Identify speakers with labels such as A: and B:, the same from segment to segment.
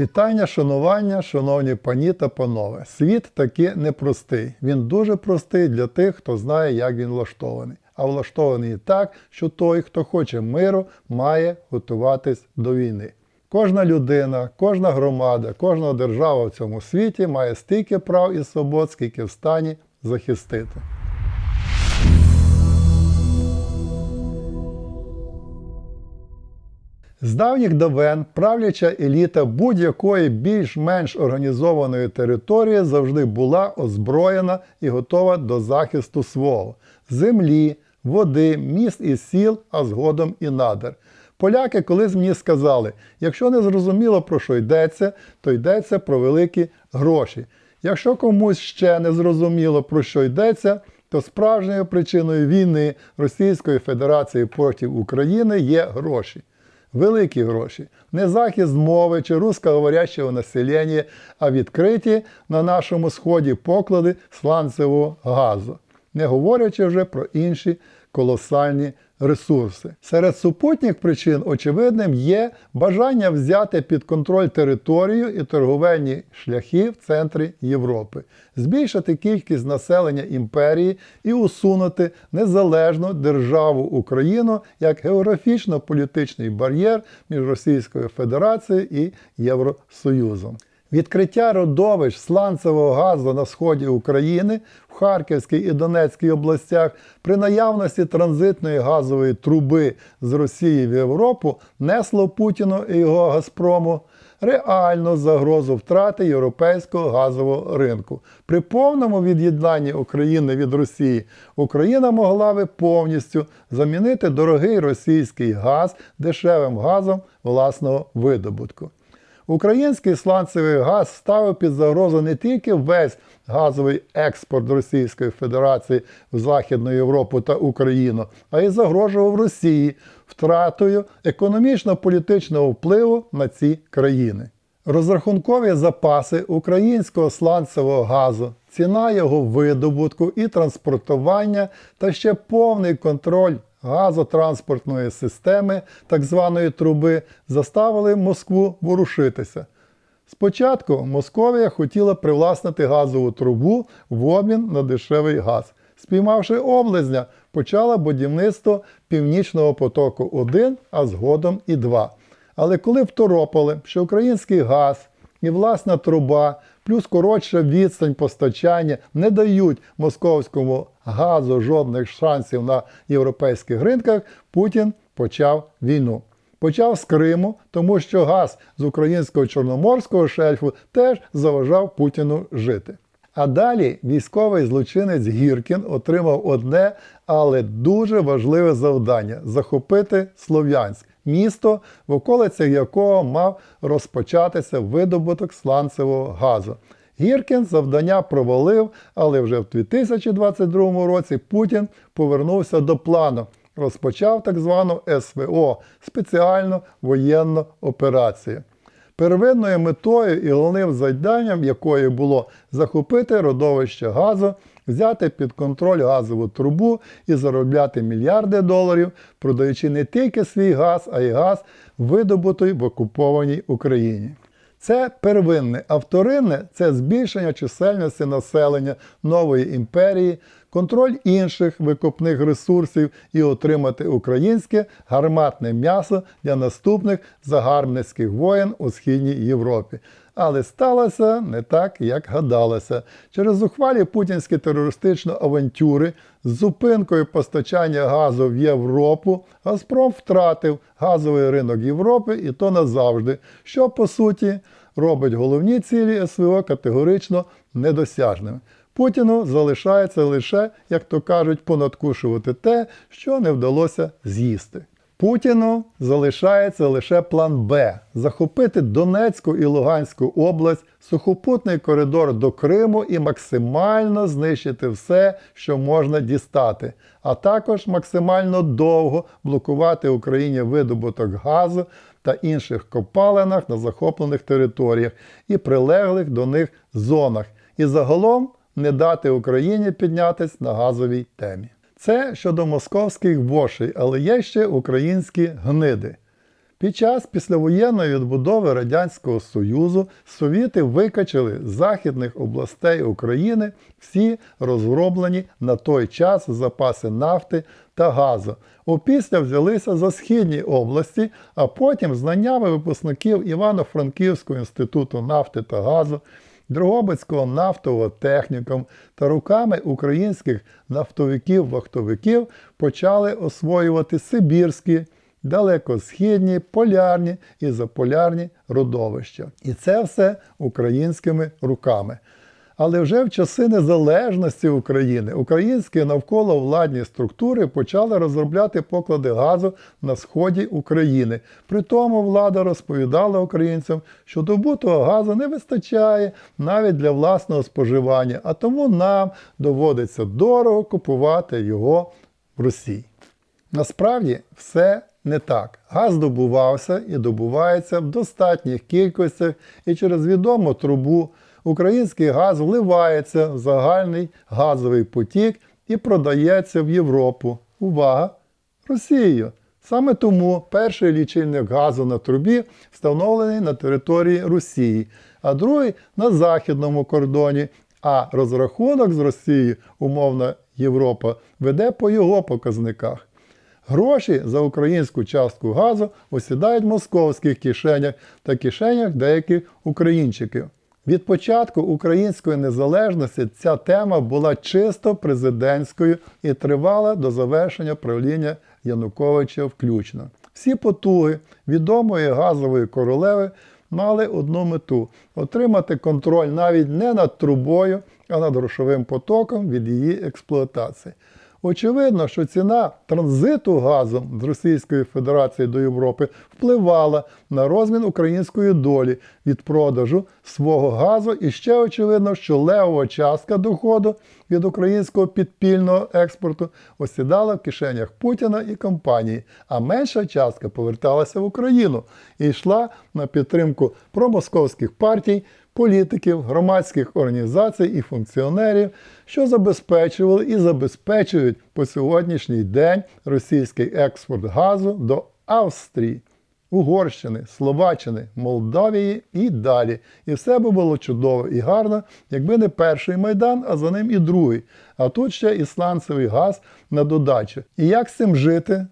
A: Вітання, шанування, шановні пані та панове. Світ таки непростий. Він дуже простий для тих, хто знає, як він влаштований. А влаштований так, що той, хто хоче миру, має готуватись до війни. Кожна людина, кожна громада, кожна держава в цьому світі має стільки прав і свобод, скільки в стані захистити. З давніх давен правляча еліта будь-якої більш-менш організованої території завжди була озброєна і готова до захисту свого землі, води, міст і сіл, а згодом і надр. Поляки колись мені сказали: якщо не зрозуміло про що йдеться, то йдеться про великі гроші. Якщо комусь ще не зрозуміло про що йдеться, то справжньою причиною війни Російської Федерації проти України є гроші великі гроші. Не захист мови чи русскоговорящого населення, а відкриті на нашому сході поклади сланцевого газу, не говорячи вже про інші колосальні ресурси. Серед супутніх причин очевидним є бажання взяти під контроль територію і торговельні шляхи в центрі Європи, збільшити кількість населення імперії і усунути незалежну державу Україну як географічно-політичний бар'єр між Російською Федерацією і Євросоюзом. Відкриття родовищ сланцевого газу на сході України в Харківській і Донецькій областях при наявності транзитної газової труби з Росії в Європу несло Путіну і його Газпрому реальну загрозу втрати європейського газового ринку. При повному від'єднанні України від Росії Україна могла би повністю замінити дорогий російський газ дешевим газом власного видобутку. Український сланцевий газ ставив під загрозу не тільки весь газовий експорт Російської Федерації в Західну Європу та Україну, а й загрожував Росії втратою економічно-політичного впливу на ці країни. Розрахункові запаси українського сланцевого газу, ціна його видобутку і транспортування та ще повний контроль газотранспортної системи, так званої труби, заставили Москву ворушитися. Спочатку Московія хотіла привласнити газову трубу в обмін на дешевий газ. Спіймавши облизня, почала будівництво Північного потоку 1, а згодом і 2. Але коли второпали, що український газ і власна труба, плюс коротша відстань постачання не дають московському газу жодних шансів на європейських ринках, Путін почав війну. Почав з Криму, тому що газ з українського чорноморського шельфу теж заважав Путіну жити. А далі військовий злочинець Гіркін отримав одне, але дуже важливе завдання захопити Слов'янськ, місто, в околицях якого мав розпочатися видобуток сланцевого газу. Гіркін завдання провалив, але вже в 2022 році Путін повернувся до плану. Розпочав так звану СВО спеціальну воєнну операцію. Первинною метою і головним завданням якої було захопити родовище газу, взяти під контроль газову трубу і заробляти мільярди доларів, продаючи не тільки свій газ, а й газ, видобутий в окупованій Україні. Це первинне, а вторинне це збільшення чисельності населення нової імперії, контроль інших викопних ресурсів і отримати українське гарматне м'ясо для наступних загарбницьких воєн у Східній Європі. Але сталося не так, як гадалося. Через зухвалі путінські терористичні авантюри з зупинкою постачання газу в Європу Газпром втратив газовий ринок Європи і то назавжди, що по суті робить головні цілі СВО категорично недосяжними. Путіну залишається лише, як то кажуть, понадкушувати те, що не вдалося з'їсти. Путіну залишається лише план Б захопити Донецьку і Луганську область, сухопутний коридор до Криму і максимально знищити все, що можна дістати, а також максимально довго блокувати Україні видобуток газу та інших копалинах на захоплених територіях і прилеглих до них зонах. І загалом не дати Україні піднятись на газовій темі. Це щодо московських вошей, але є ще українські гниди. Під час післявоєнної відбудови Радянського Союзу совіти викачали з західних областей України всі розроблені на той час запаси нафти та газу. Опісля взялися за східні області, а потім знаннями випускників Івано-Франківського інституту нафти та газу, Дрогобицького нафтового технікум та руками українських нафтовиків-вахтовиків почали освоювати Сибірські, далекосхідні, полярні і заполярні родовища. І це все українськими руками. Але вже в часи незалежності України українські навколовладні структури почали розробляти поклади газу на сході України. При тому влада розповідала українцям, що добутого газу не вистачає навіть для власного споживання, а тому нам доводиться дорого купувати його в Росії. Насправді все не так. Газ добувався і добувається в достатніх кількостях, і через відому трубу український газ вливається в загальний газовий потік і продається в Європу. Увага! Росією. Саме тому перший лічильник газу на трубі встановлений на території Росії, а другий на західному кордоні. А розрахунок з Росією, умовна Європа, веде по його показниках. Гроші за українську частку газу осідають в московських кишенях та кишенях деяких українчиків. Від початку української незалежності ця тема була чисто президентською і тривала до завершення правління Януковича включно. Всі потуги відомої газової королеви мали одну мету отримати контроль навіть не над трубою, а над грошовим потоком від її експлуатації. Очевидно, що ціна транзиту газу з Російської Федерації до Європи впливала на розмін української долі від продажу свого газу, і ще очевидно, що левова частка доходу від українського підпільного експорту осідала в кишенях Путіна і компанії, а менша частка поверталася в Україну і йшла на підтримку промосковських партій політиків, громадських організацій і функціонерів, що забезпечували і забезпечують по сьогоднішній день російський експорт газу до Австрії, Угорщини, Словаччини, Молдавії і далі. І все би було чудово і гарно, якби не перший майдан, а за ним і другий. А тут ще і сланцевий газ на додачу. І як з цим жити?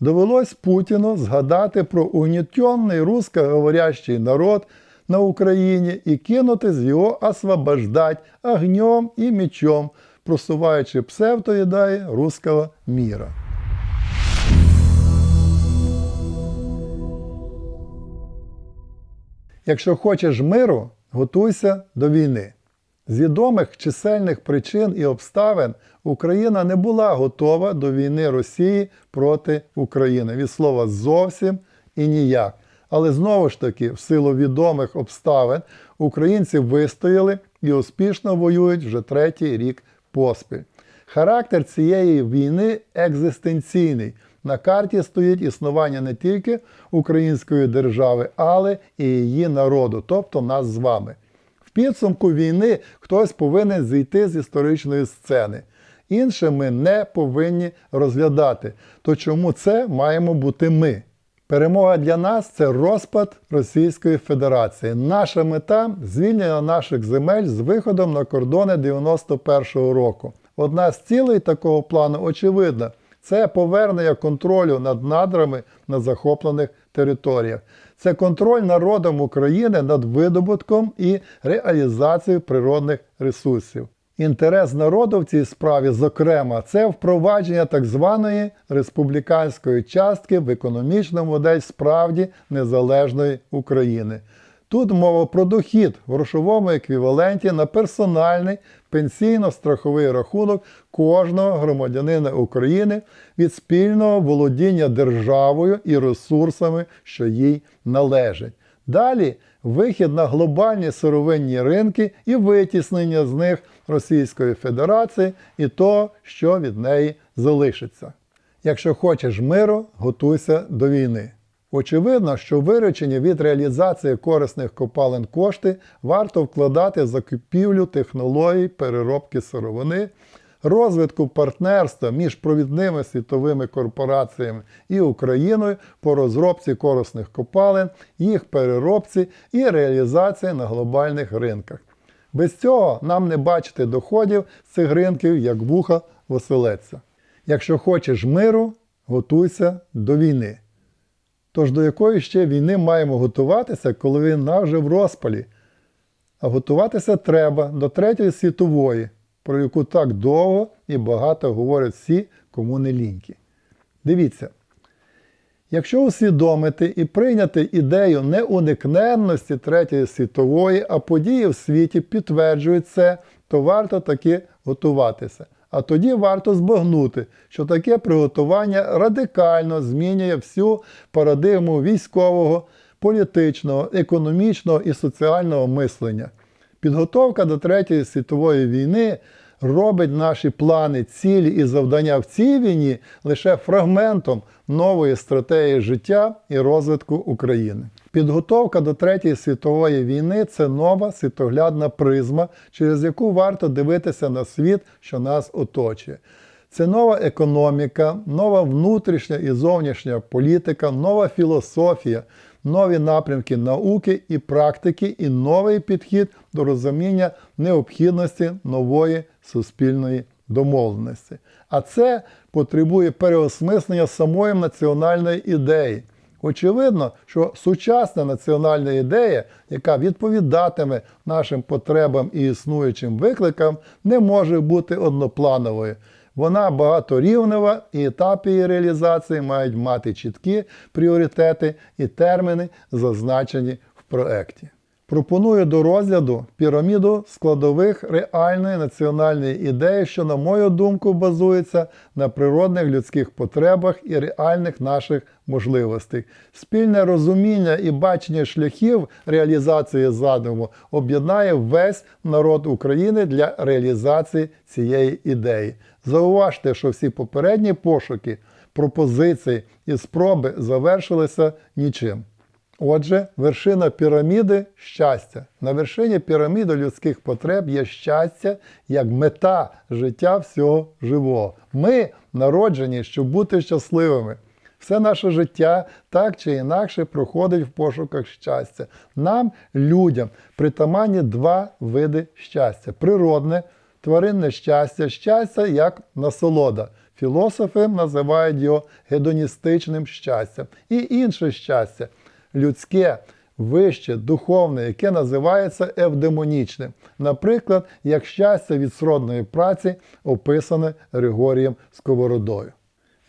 A: Довелось Путіну згадати про угнітенний русскоговорящий народ на Україні і кинутись його освобождать огнем і мечом, просуваючи псевдоїдаї руського міра. Якщо хочеш миру, готуйся до війни. З відомих чисельних причин і обставин Україна не була готова до війни Росії проти України. Від слова зовсім і ніяк. Але знову ж таки, в силу відомих обставин, українці вистояли і успішно воюють вже третій рік поспіль. Характер цієї війни екзистенційний. На карті стоїть існування не тільки української держави, але і її народу, тобто нас з вами. В підсумку війни хтось повинен зійти з історичної сцени. Інше ми не повинні розглядати. То чому це маємо бути ми? Перемога для нас це розпад Російської Федерації. Наша мета звільнення наших земель з виходом на кордони 91-го року. Одна з цілей такого плану очевидна це повернення контролю над надрами на захоплених територіях. Це контроль народом України над видобутком і реалізацією природних ресурсів. Інтерес народу в цій справі, зокрема, це впровадження так званої республіканської частки в економічну модель справді незалежної України. Тут мова про дохід в грошовому еквіваленті на персональний пенсійно-страховий рахунок кожного громадянина України від спільного володіння державою і ресурсами, що їй належать. Далі вихід на глобальні сировинні ринки і витіснення з них Російської Федерації і того, що від неї залишиться. Якщо хочеш миру, готуйся до війни. Очевидно, що виручені від реалізації корисних копалин кошти варто вкладати в закупівлю технологій переробки сировини, розвитку партнерства між провідними світовими корпораціями і Україною по розробці корисних копалин, їх переробці і реалізації на глобальних ринках. Без цього нам не бачити доходів з цих ринків, як вуха оселедця. Якщо хочеш миру, готуйся до війни. Тож до якої ще війни маємо готуватися, коли війна вже в розпалі? А готуватися треба до Третьої світової, про яку так довго і багато говорять всі, кому не ліньки. Дивіться, якщо усвідомити і прийняти ідею неуникненності Третьої світової, а події в світі підтверджують це, то варто таки готуватися. А тоді варто збагнути, що таке приготування радикально змінює всю парадигму військового, політичного, економічного і соціального мислення. Підготовка до Третьої світової війни робить наші плани, цілі і завдання в цій війні лише фрагментом нової стратегії життя і розвитку України. Підготовка до Третьої світової війни це нова світоглядна призма, через яку варто дивитися на світ, що нас оточує. Це нова економіка, нова внутрішня і зовнішня політика, нова філософія, нові напрямки науки і практики, і новий підхід до розуміння необхідності нової суспільної домовленості. А це потребує переосмислення самої національної ідеї. Очевидно, що сучасна національна ідея, яка відповідатиме нашим потребам і існуючим викликам, не може бути одноплановою. Вона багаторівнева і етапи її реалізації мають мати чіткі пріоритети і терміни, зазначені в проекті. Пропоную до розгляду піраміду складових реальної національної ідеї, що, на мою думку, базується на природних людських потребах і реальних наших можливостей. Спільне розуміння і бачення шляхів реалізації задуму об'єднає весь народ України для реалізації цієї ідеї. Зауважте, що всі попередні пошуки, пропозиції і спроби завершилися нічим. Отже, вершина піраміди щастя. На вершині піраміди людських потреб є щастя як мета життя всього живого. Ми народжені, щоб бути щасливими. Все наше життя так чи інакше проходить в пошуках щастя. Нам, людям, притаманні два види щастя: природне, тваринне щастя, щастя як насолода. Філософи називають його гедоністичним щастям. І інше щастя людське, вище, духовне, яке називається евдемонічним. Наприклад, як щастя від сродної праці, описане Григорієм Сковородою.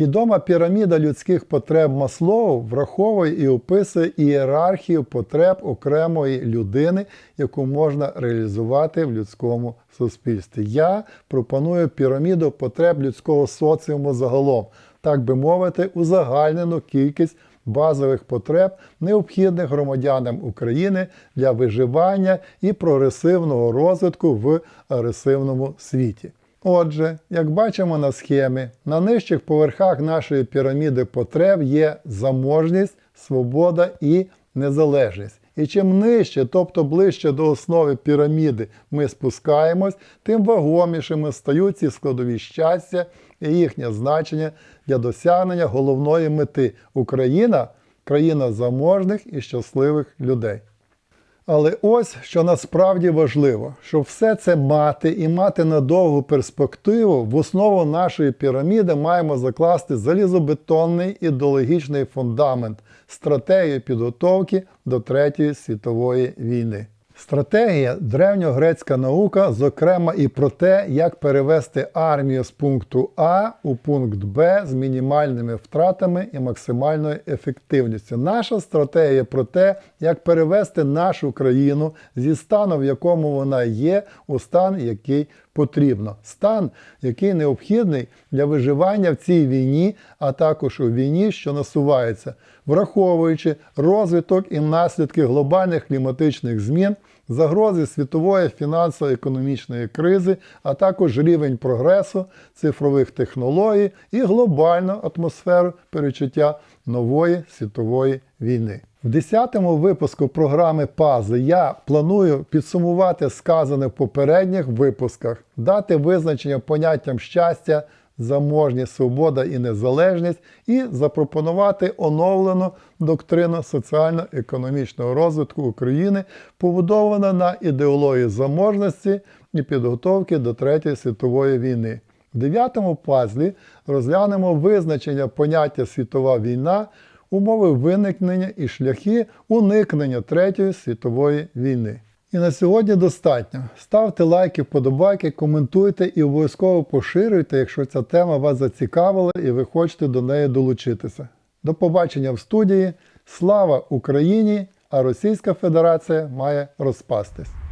A: Відома піраміда людських потреб Маслоу враховує і описує ієрархію потреб окремої людини, яку можна реалізувати в людському суспільстві. Я пропоную піраміду потреб людського соціуму загалом, так би мовити, узагальнену кількість базових потреб, необхідних громадянам України для виживання і прогресивного розвитку в агресивному світі. Отже, як бачимо на схемі, на нижчих поверхах нашої піраміди потреб є заможність, свобода і незалежність. І чим нижче, тобто ближче до основи піраміди, ми спускаємось, тим вагомішими стають ці складові щастя і їхнє значення для досягнення головної мети Україна країна заможних і щасливих людей. Але ось що насправді важливо, щоб все це мати і мати на довгу перспективу, в основу нашої піраміди маємо закласти залізобетонний ідеологічний фундамент, стратегію підготовки до Третьої світової війни. Стратегія древньогрецька наука, зокрема і про те, як перевести армію з пункту А у пункт Б з мінімальними втратами і максимальною ефективністю. Наша стратегія про те, як перевести нашу країну зі стану, в якому вона є, у стан, який потрібно. Стан, який необхідний для виживання в цій війні, а також у війні, що насувається, враховуючи розвиток і наслідки глобальних кліматичних змін, загрози світової фінансово-економічної кризи, а також рівень прогресу, цифрових технологій і глобальну атмосферу перечуття нової світової війни. В 10-му випуску програми Пази я планую підсумувати сказане в попередніх випусках, дати визначення поняттям щастя, заможність, свобода і незалежність і запропонувати оновлену доктрину соціально-економічного розвитку України, побудована на ідеології заможності і підготовки до Третьої світової війни. В дев'ятому пазлі розглянемо визначення поняття світова війна, умови виникнення і шляхи уникнення Третьої світової війни. І на сьогодні достатньо. Ставте лайки, вподобайки, коментуйте і обов'язково поширюйте, якщо ця тема вас зацікавила і ви хочете до неї долучитися. До побачення в студії. Слава Україні! А Російська Федерація має розпастись.